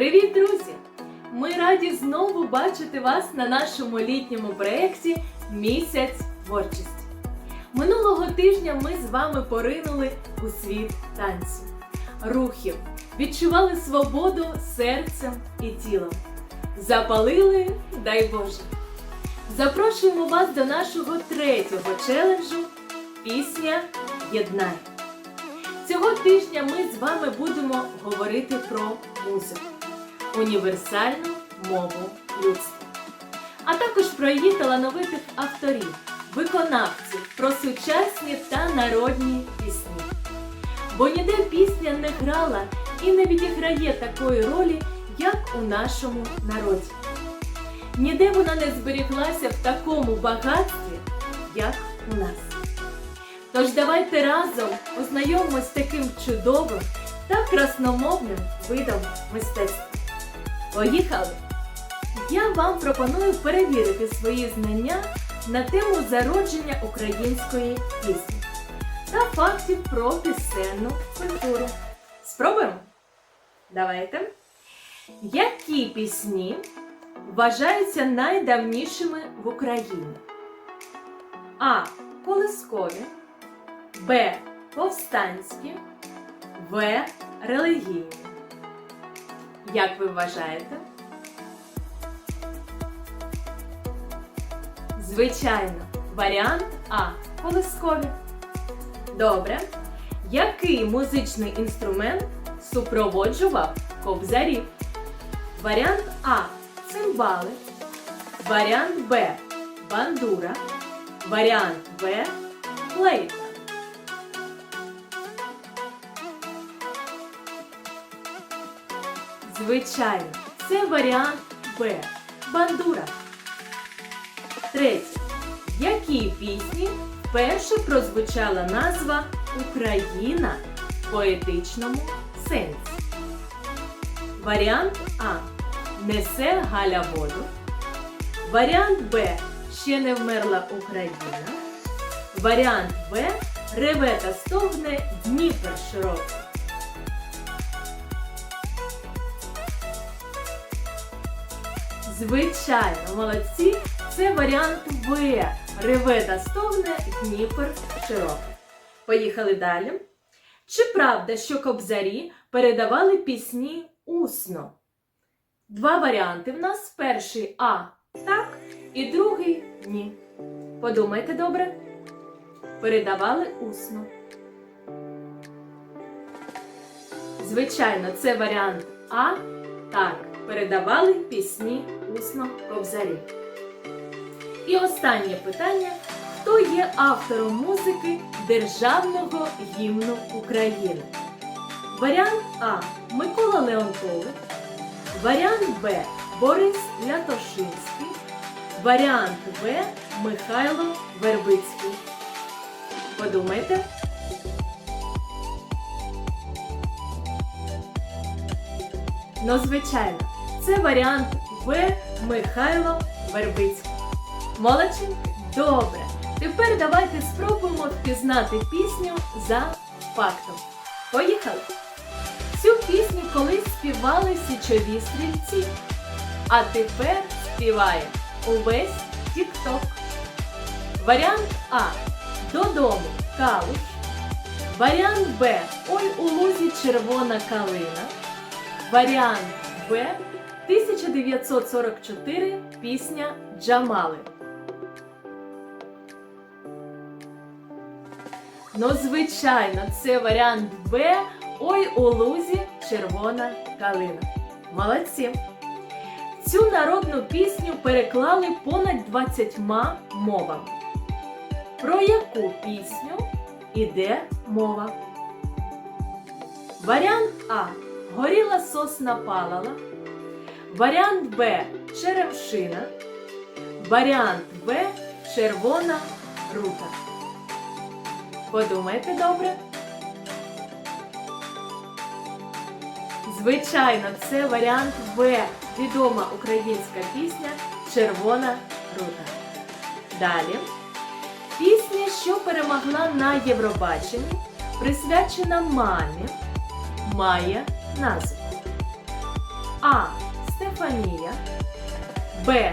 Привіт, друзі! Ми раді знову бачити вас на нашому літньому проєкті Місяць творчості. Минулого тижня ми з вами поринули у світ танцю, рухів, відчували свободу серцем і тілом. Запалили, дай Боже! Запрошуємо вас до нашого третього челенджу Пісня Єднай. Цього тижня ми з вами будемо говорити про музику, універсальну мову людства, а також про її талановитих авторів, виконавців, про сучасні та народні пісні. Бо ніде пісня не грала і не відіграє такої ролі, як у нашому народі. Ніде вона не зберіглася в такому багатстві, як у нас. Тож давайте разом ознайомимось з таким чудовим та красномовним видом мистецтва. Поїхали! Я вам пропоную перевірити свої знання на тему зародження української пісні та фактів про пісенну культуру. Спробуємо? Давайте. Які пісні вважаються найдавнішими в Україні? А. Колискові. Б. Повстанські. В. Релігійні. Як ви вважаєте? Звичайно, варіант А. Колискові. Добре. Який музичний інструмент супроводжував кобзарів? Варіант А. Цимбали. Варіант Б. Бандура. Варіант В. Флейта. Звичайно, це варіант Б. Бандура. Третє. В якій пісні вперше прозвучала назва Україна в поетичному сенсі? Варіант А. Несе Галя воду. Варіант Б. Ще не вмерла Україна. Варіант В. Реве та стогне Дніпр широкий. Звичайно, молодці. Це варіант В. Реве та стогне Дніпр широкий. Поїхали далі. Чи правда, що кобзарі передавали пісні усно? Два варіанти в нас. Перший А так і другий ні. Подумайте добре. Передавали усно. Звичайно, це варіант А. Так, передавали пісні усно кобзарі. І останнє питання: хто є автором музики Державного гімну України? Варіант А. Микола Леонтович. Варіант Б. Борис Лятошинський. Варіант В. Михайло Вербицький. Подумайте. Ну, звичайно, це варіант В. Михайло Вербицький. Молодчинки? Добре. Тепер давайте спробуємо впізнати пісню за фактом. Поїхали! Цю пісню колись співали січові стрільці, а тепер співає увесь Тік-Ток. Варіант А. Додому калуш. Варіант Б. Ой у лузі червона калина. Варіант Б. 1944 пісня Джамали. Ну, звичайно, це варіант Б. Ой у лузі червона калина. Молодці! Цю народну пісню переклали понад 20 мовами. Про яку пісню іде мова? Варіант А. Горіла сосна палала. Варіант Б. Черемшина. Варіант В. Червона рута. Подумайте добре. Звичайно, це варіант В. Відома українська пісня Червона рута. Далі. Пісня, що перемогла на Євробаченні, присвячена мамі, має назву. А. Стефанія. Б.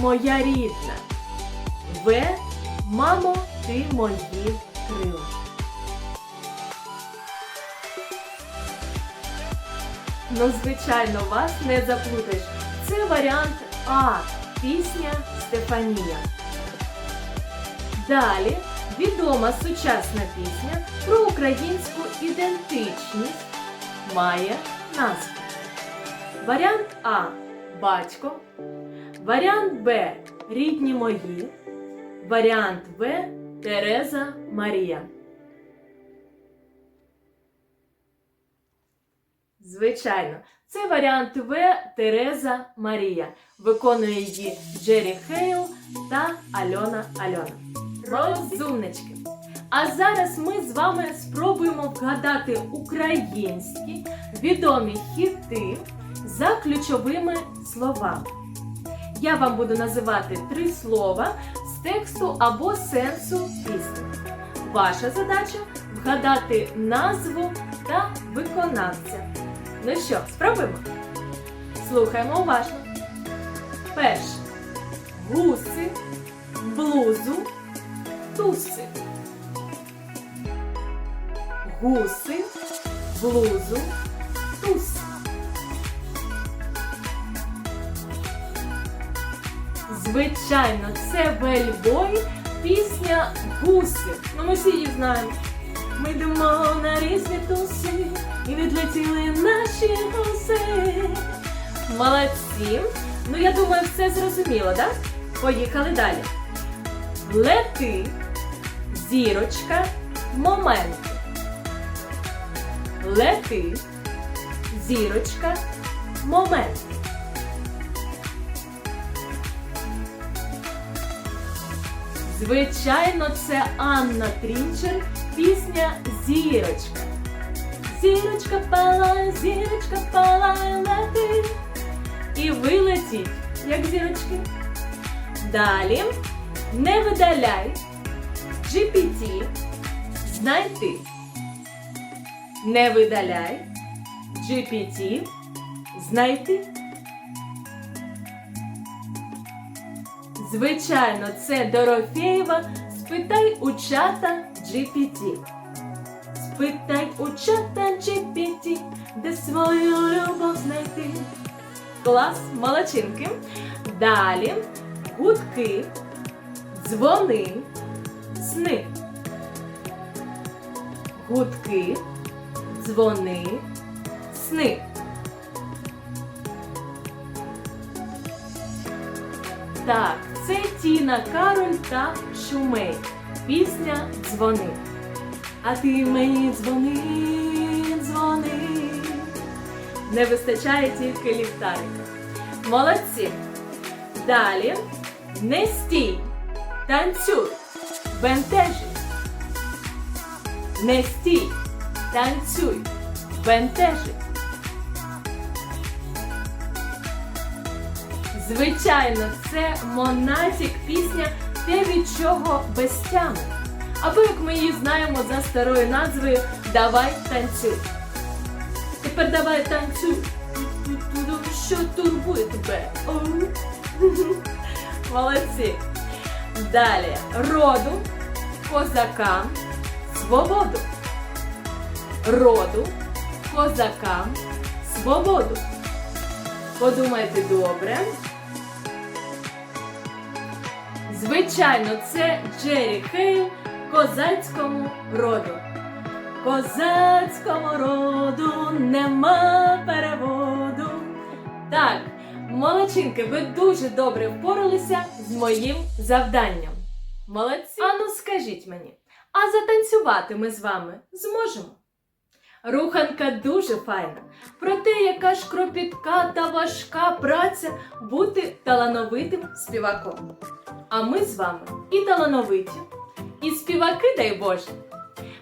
Моя рідна. В. Мамо, ти мої крила. Ну, звичайно, вас не заплутаєш. Це варіант А. Пісня Стефанія. Далі відома сучасна пісня про українську ідентичність має назву. Варіант А. Батько. Варіант Б. Рідні мої. Варіант В. Тереза Марія. Звичайно, це варіант В. Тереза Марія. Виконує її Джері Хейл та Альона Альона. Розумнички! А зараз ми з вами спробуємо вгадати українські відомі хіти за ключовими словами. Я вам буду називати три слова з тексту або сенсу пісні. Ваша задача вгадати назву та виконавця. Ну що, спробуємо? Слухаємо уважно. Перше. Гуси, блузу, туси. Гуси, блузу, туси. Звичайно, це Бельбой, пісня Гуси. Ну, ми всі її знаємо. Ми йдемо на різні туси і відлетіли наші гуси. Молодці. Ну, я думаю, все зрозуміло, так? Поїхали далі. Лети, зірочка, момент. Лети, зірочка, момент. Звичайно, це Анна Трінчер, пісня Зірочка. Зірочка палає, зірочка палає, лети. І вилетіть, як зірочки. Далі не видаляй. GPT. Знайти. Не видаляй. GPT. Знайти. Звичайно, це Дорофєєва Спитай у чата GPT. Спитай у чата GPT, де свою любов знайти. Клас, молодчинки. Далі гудки, дзвони, сни. Гудки, дзвони, сни. Так, Тіна Кароль та Шумей. Пісня Дзвони. А ти мені дзвони, дзвони. Не вистачає тільки ліхтарика. Молодці. Далі не стій, танцюй, бентежи. Не стій, танцюй, бентежи. Звичайно, це Монатік пісня Те від чого без тями. Або як ми її знаємо за старою назвою Давай танцюй. Тепер давай танцюй. Що турбує тебе? Молодці. Далі роду, козакам, свободу. Роду, козакам, свободу. Подумайте добре. Звичайно, це Джері Хейл козацькому роду. Козацькому роду нема переводу. Так, молодчинки, ви дуже добре впоралися з моїм завданням. Молодці. Ану, скажіть мені, а затанцювати ми з вами зможемо? Руханка дуже файна. Проте, яка ж кропітка та важка праця бути талановитим співаком. А ми з вами і талановиті, і співаки, дай Боже.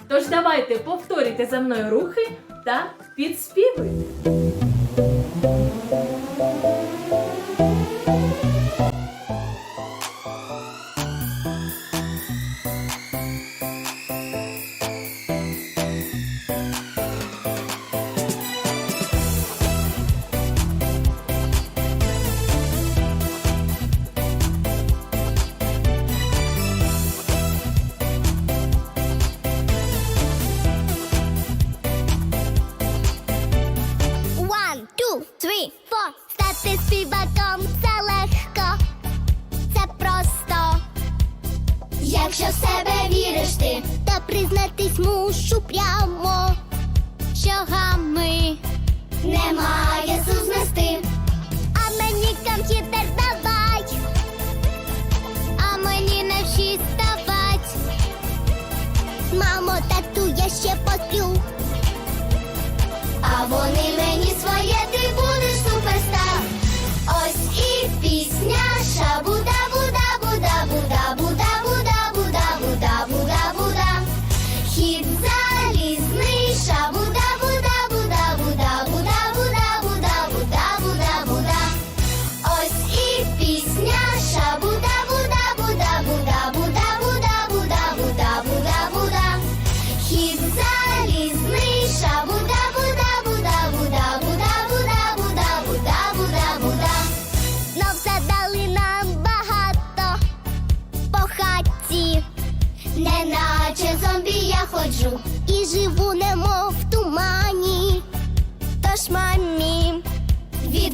Тож давайте повторюйте за мною рухи та підспівуйте.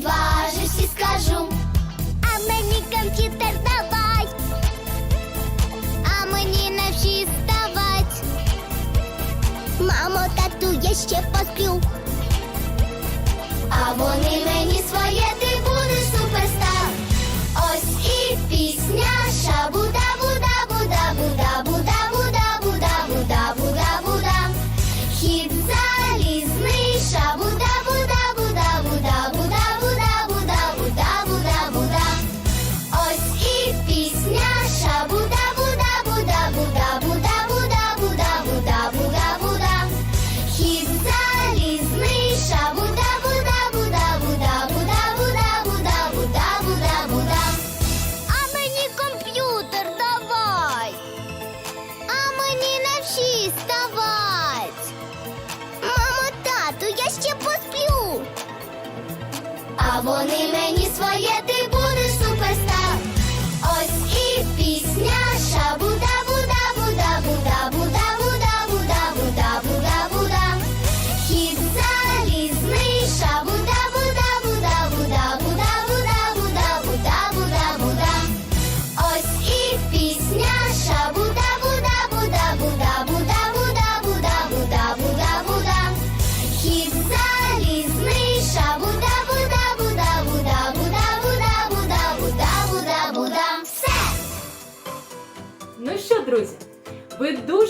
Відважусь і скажу, а мені комп'ютер давай, а мені навчись ставать. Мамо, тату, я ще посплю. А вони мені своє, ти А вони мені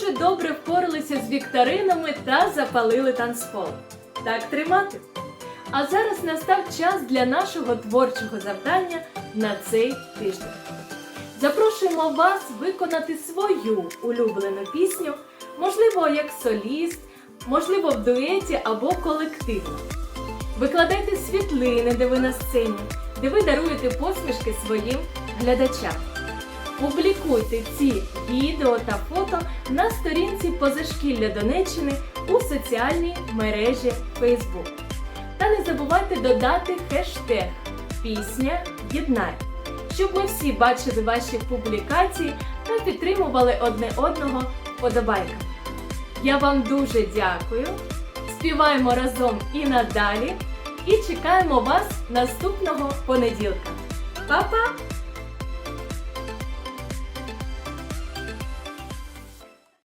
дуже добре впоралися з вікторинами та запалили танцпол. Так тримати. А зараз настав час для нашого творчого завдання на цей тиждень. Запрошуємо вас виконати свою улюблену пісню, можливо, як соліст, можливо, в дуеті або колективно. Викладайте світлини, де ви на сцені, де ви даруєте посмішки своїм глядачам. Публікуйте ці відео та фото на сторінці Позашкілля Донеччини у соціальній мережі Facebook. Та не забувайте додати хештег Пісня Єднай, щоб ми всі бачили ваші публікації та підтримували одне одного вподобайками. Я вам дуже дякую. Співаємо разом і надалі. І чекаємо вас наступного понеділка. Па-па!